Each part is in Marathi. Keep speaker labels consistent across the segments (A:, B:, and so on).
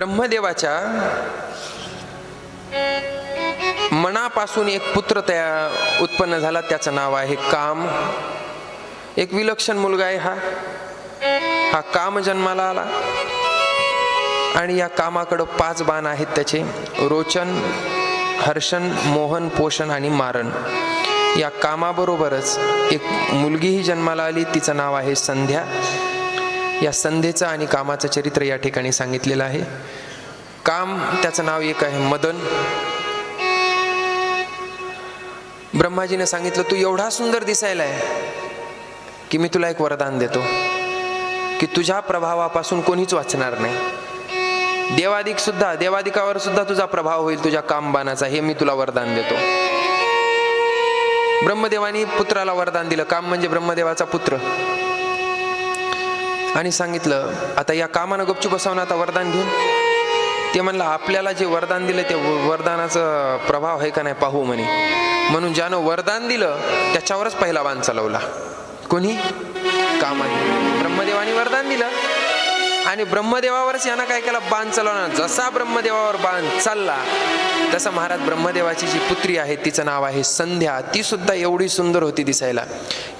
A: ब्रह्मदेवाच्या मनापासून एक पुत्र त्या उत्पन्न झाला त्याचं नाव आहे काम. एक विलक्षण मुलगा आहे हा. हा काम जन्माला आला. आणि या कामाकडं पाच बाण आहेत त्याचे. रोचन हर्षण मोहन पोषण आणि मारण. या कामाबरोबरच एक मुलगीही जन्माला आली. तिचं नाव आहे संध्या. या संधेचं आणि कामाचं चरित्र या ठिकाणी सांगितलेलं आहे. काम त्याचं नाव एक आहे मदन. ब्रह्माजीने सांगितलं तू एवढा सुंदर दिसायला आहे की मी तुला एक वरदान देतो की तुझ्या प्रभावापासून कोणीच वाचणार नाही. देवादिक सुद्धा देवादिकावर सुद्धा तुझा प्रभाव होईल तुझ्या कामबाणाचा. हे मी तुला वरदान देतो. ब्रह्मदेवानी पुत्राला वरदान दिलं. काम म्हणजे ब्रह्मदेवाचा पुत्र. आणि सांगितलं आता या कामानं गपचूप बसावून आता वरदान घेऊन. ते म्हणलं आपल्याला जे वरदान दिलं ते वरदानाचा प्रभाव आहे का नाही पाहू म्हणे. म्हणून ज्यानं वरदान दिलं त्याच्यावरच पहिला बाण चालवला. कोणी? कामाने. ब्रह्मदेवानी वरदान दिलं. आणि ब्रह्मदेवावरच यानं काय केलं? बाण चालवणार जसा ब्रह्मदेवावर बाण चालला तसं महाराज ब्रह्मदेवाची जी पुत्री आहे तिचं नाव आहे संध्या. ती सुद्धा एवढी सुंदर होती दिसायला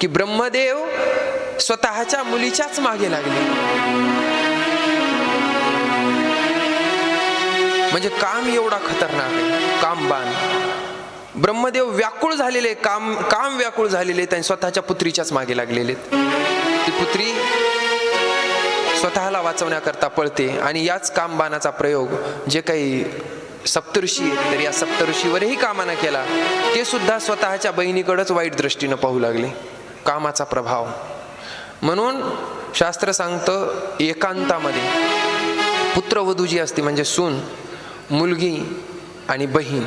A: की ब्रह्मदेव स्वतःच्या मुलीच्याच मागे लागले. म्हणजे काम एवढा खतरनाक आहे. कामबाण ब्रह्मदेव व्याकुळ झालेले काम काम व्याकुळ झालेले त्यांनी स्वतःच्या पुत्रीच्याच मागे लागलेले ती पुत्री स्वतःला वाचवण्याकरता पळते आणि याच कामबाणाचा प्रयोग जे काही सप्तऋषी आहेत तर या सप्तऋषीवरही कामानं केला ते सुद्धा स्वतःच्या बहिणीकडंच वाईट दृष्टीनं पाहू लागले. कामाचा प्रभाव. म्हणून शास्त्र सांगतं एकांतामध्ये. पुत्रवधू जी असते म्हणजे सून मुलगी आणि बहीण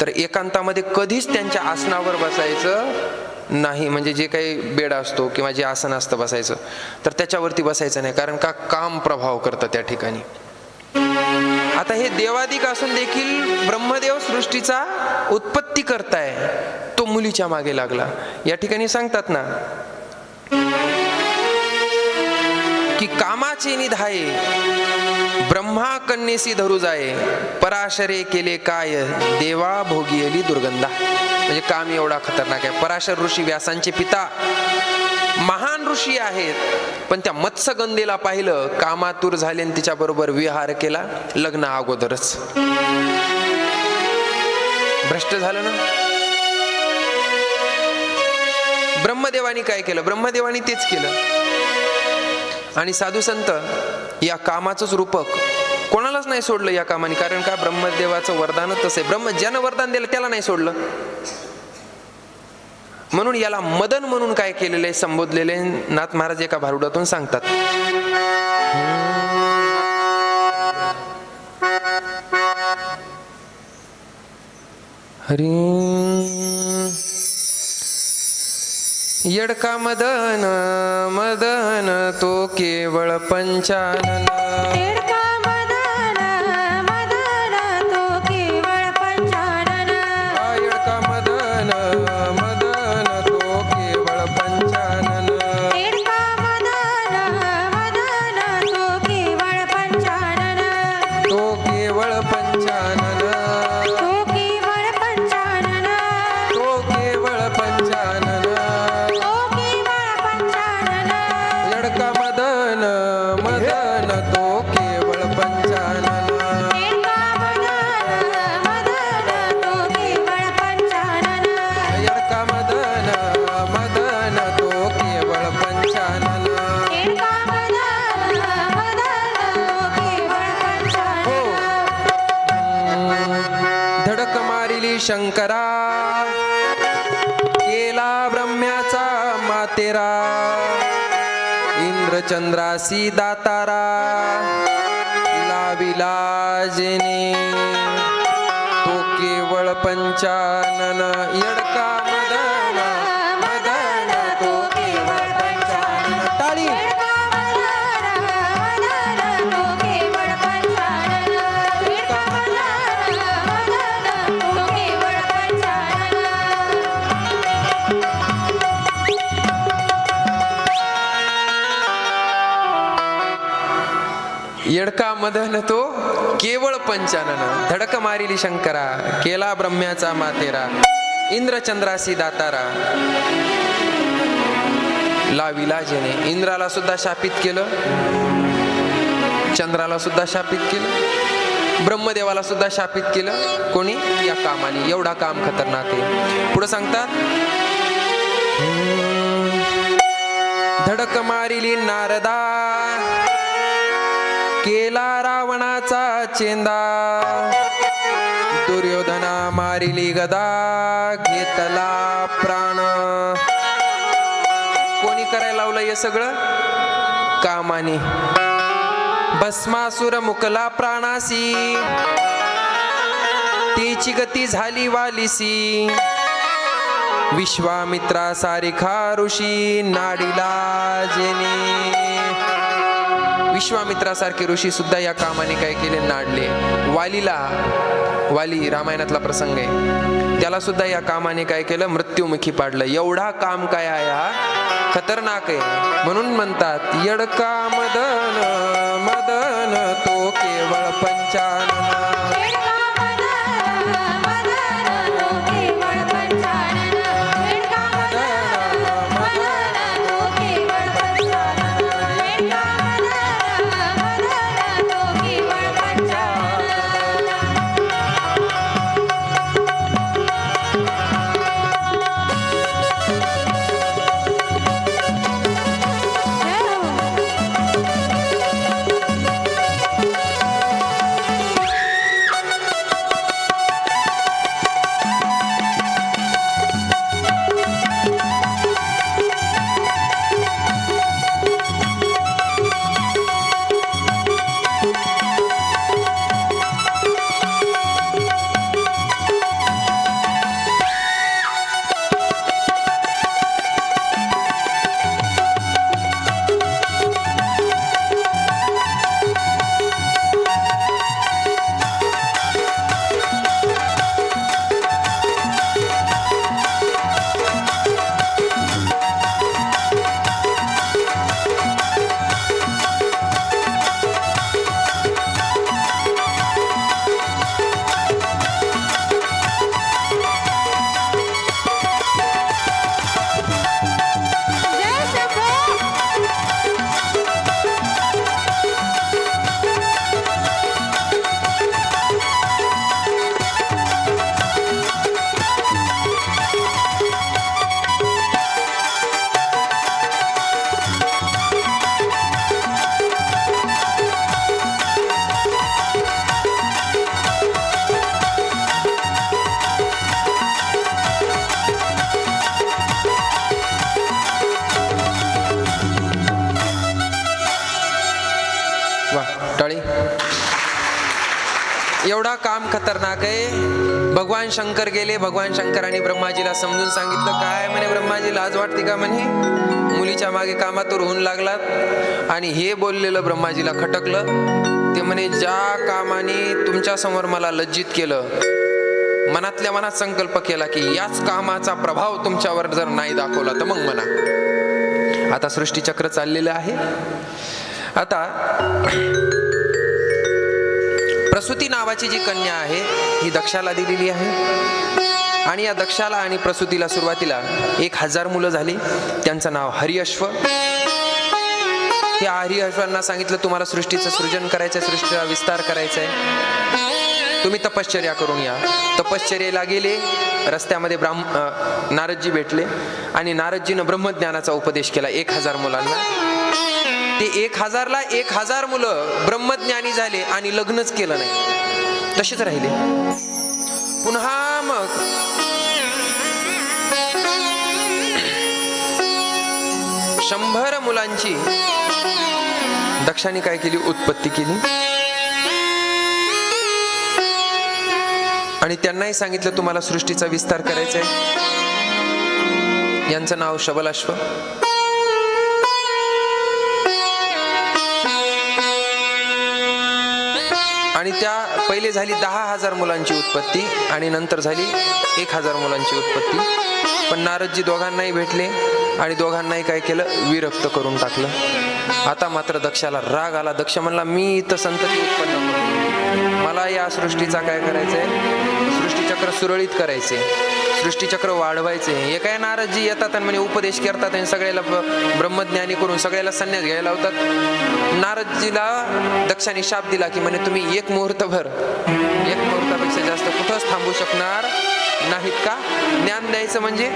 A: तर एकांतामध्ये कधीच त्यांच्या आसनावर बसायचं नाही. म्हणजे जे काही बेड असतो किंवा जे आसन असतं बसायचं तर त्याच्यावरती बसायचं नाही कारण का काम प्रभाव करतं त्या ठिकाणी. आता हे देवादिक असून देखील ब्रह्मदेव सृष्टीचा उत्पत्ती करताय तो मुलीच्या मागे लागला. या ठिकाणी सांगतात ना की कामाचे निधाये ब्रह्मा कन्येसी धरू जाये पराशरे केले काय देवा भोगियली दुर्गंधा. म्हणजे काम एवढा खतरनाक आहे. पराशर ऋषी व्यासांचे पिता महान ऋषी आहेत पण त्या मत्स्यगंधेला पाहिलं कामातूर झाले आणि तिच्याबरोबर विहार केला लग्न अगोदरच. भ्रष्ट झालं ना? ब्रह्मदेवानी काय केलं? ब्रह्मदेवानी तेच केलं. आणि साधू संत या कामाचंच रूपक कोणालाच नाही सोडलं या कामाने. कारण का? ब्रह्मदेवाचं वरदानच तसं आहे. ब्रह्म ज्यानं वरदान दिलं त्याला नाही सोडलं. म्हणून याला मदन म्हणून काय केलेले संबोधलेले नाथ महाराज एका भारुडातून सांगतात. हरी यडका मदन मदन तो केवळ पंचानन. शंकरा केला ब्रह्म्याचा मातेरा इंद्रचंद्रासी दातारा लाविलाजिनी तो केवळ पंचानन यडका येडका मदन तो केवळ पंचानन. धडक मारिली शंकरा केला ब्रह्म्याचा मातेरा इंद्रचंद्रासी दातारा. लाविला जेने इंद्राला सुद्धा शापित केलं. चंद्राला सुद्धा शापित केलं. ब्रह्मदेवाला सुद्धा शापित केलं. कोणी? या कामाने. एवढा काम खतरनाक आहे. पुढे सांगतात धडक मारिली नारदा. केला रावणाचा चेंदा दुर्योधना मारिली गदा घेतला प्राण. कोणी करायला लावलं हे सगळं? कामाने. भस्मासुर मुकला प्राणासी. तिची गती झाली वालिसी. विश्वामित्रा सारिखा ऋषी नाडीला जेने. विश्वामित्रासारखे ऋषी सुद्धा या कामाने काय केले नाडले. वालीला वाली रामायणातला प्रसंग आहे. त्याला सुद्धा या कामाने काय केलं मृत्युमुखी पाडलं. एवढा काम काय आहे हा? खतरनाक आहे. म्हणून म्हणतात यडका मदन मदन तो केवळ पंचानन मंडळी एवढा काम खतरनाक आहे. भगवान शंकर गेले भगवान शंकराने ब्रह्माजीला समजून सांगितलं काय म्हणे ब्रह्माजी लाज वाटते का म्हणे? मुलीच्या मागे कामातून होऊन लागलात. आणि हे बोललेलं ब्रह्माजीला खटकलं. ते म्हणे ज्या कामाने तुमच्यासमोर मला लज्जित केलं मनातल्या मनात संकल्प केला की याच कामाचा प्रभाव तुमच्यावर जर नाही दाखवला तर मग म्हणा. आता सृष्टीचक्र चाललेलं आहे. आता प्रसूती नावाची जी कन्या आहे ही दक्षाला दिलेली आहे. आणि या दक्षाला आणि प्रसूतीला सुरुवातीला एक हजार मुलं झाली. त्यांचं नाव हरिअश्व. या हरिअश्वांना सांगितलं तुम्हाला सृष्टीचं सृजन करायचं आहे सृष्टीचा विस्तार करायचा आहे तुम्ही तपश्चर्या करून या. तपश्चर्येला गेले रस्त्यामध्ये ब्राह्म नारदजी भेटले आणि नारदजीनं ब्रह्मज्ञानाचा उपदेश केला एक हजार मुलांना. ते एक हजारला एक हजार मुलं ब्रह्मज्ञानी झाले आणि लग्नच केलं नाही. तसेच राहिले. पुन्हा मग. शंभर मुलांची दक्षाने काय केली? उत्पत्ती केली. आणि त्यांनाही सांगितलं तुम्हाला सृष्टीचा विस्तार करायचा आहे यांचं नाव शबलाश्व. आणि त्या पहिले झाली दहा हजार मुलांची उत्पत्ती आणि नंतर झाली एक हजार मुलांची उत्पत्ती. पण नारदजी दोघांनाही भेटले आणि दोघांनाही काय केलं? विरक्त करून टाकलं. आता मात्र दक्षाला राग आला. दक्ष म्हणला मी इथं संतती उत्पन्न करतो मला या सृष्टीचा काय करायचंय? सृष्टीचक्र सुरळीत करायचे सृष्टीचक्र वाढवायचे. हे काय नारदजी येतात आणि म्हणे उपदेश करतात आणि सगळ्याला ब- ब्रह्मज्ञानी करून सगळ्याला संन्यास घ्यायला लावतात. नारदजीला दक्षाने शाप दिला की म्हणे तुम्ही एक मुहूर्तभर एक मुहूर्तापेक्षा जास्त कुठंच थांबू शकणार नाहीत का? ज्ञान द्यायचं म्हणजे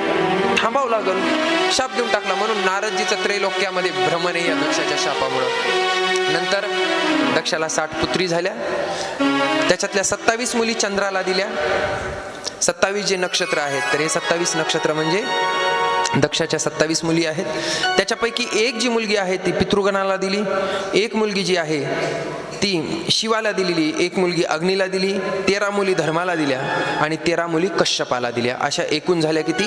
A: थांबावं लागल. शाप देऊन टाकला म्हणून नारदजीचं त्रैलोक्यामध्ये भ्रमण या दक्षाच्या शापामुळं. नंतर दक्षाला साठ पुत्री झाल्या. त्याच्यातल्या सत्तावीस मुली चंद्राला दिल्या. सत्तावीस जे नक्षत्र आहेत तर हे सत्तावीस नक्षत्र म्हणजे दक्षाच्या सत्तावीस मुली आहेत. त्याच्यापैकी एक जी मुलगी आहे ती पितृगणाला दिली. एक मुलगी जी आहे ती शिवाला दिलेली. एक मुलगी अग्नीला दिली तेरा मुली धर्माला दिल्या आणि तेरा मुली कश्यपाला दिल्या. अशा एकूण झाल्या किती?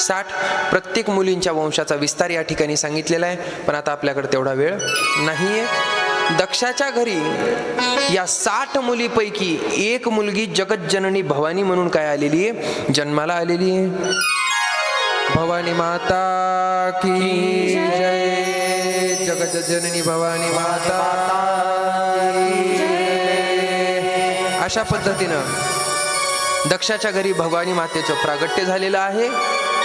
A: साठ. प्रत्येक मुलींच्या वंशाचा विस्तार या ठिकाणी सांगितलेला आहे पण आता आपल्याकडे तेवढा वेळ नाही आहे दक्षाच्या घरी या साठ मुलीपैकी एक मुलगी जगज्जननी भवानी म्हणून काय आलेली आहे? जन्माला आलेली आहे. भवानी माता की जय. जगज्जननी भवानी माता अशा पद्धतीनं दक्षाच्या घरी भवानी मातेचं प्रागट्य झालेलं आहे.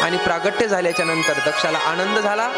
A: आणि प्रागट्य झाल्याच्यानंतर दक्षाला आनंद झाला.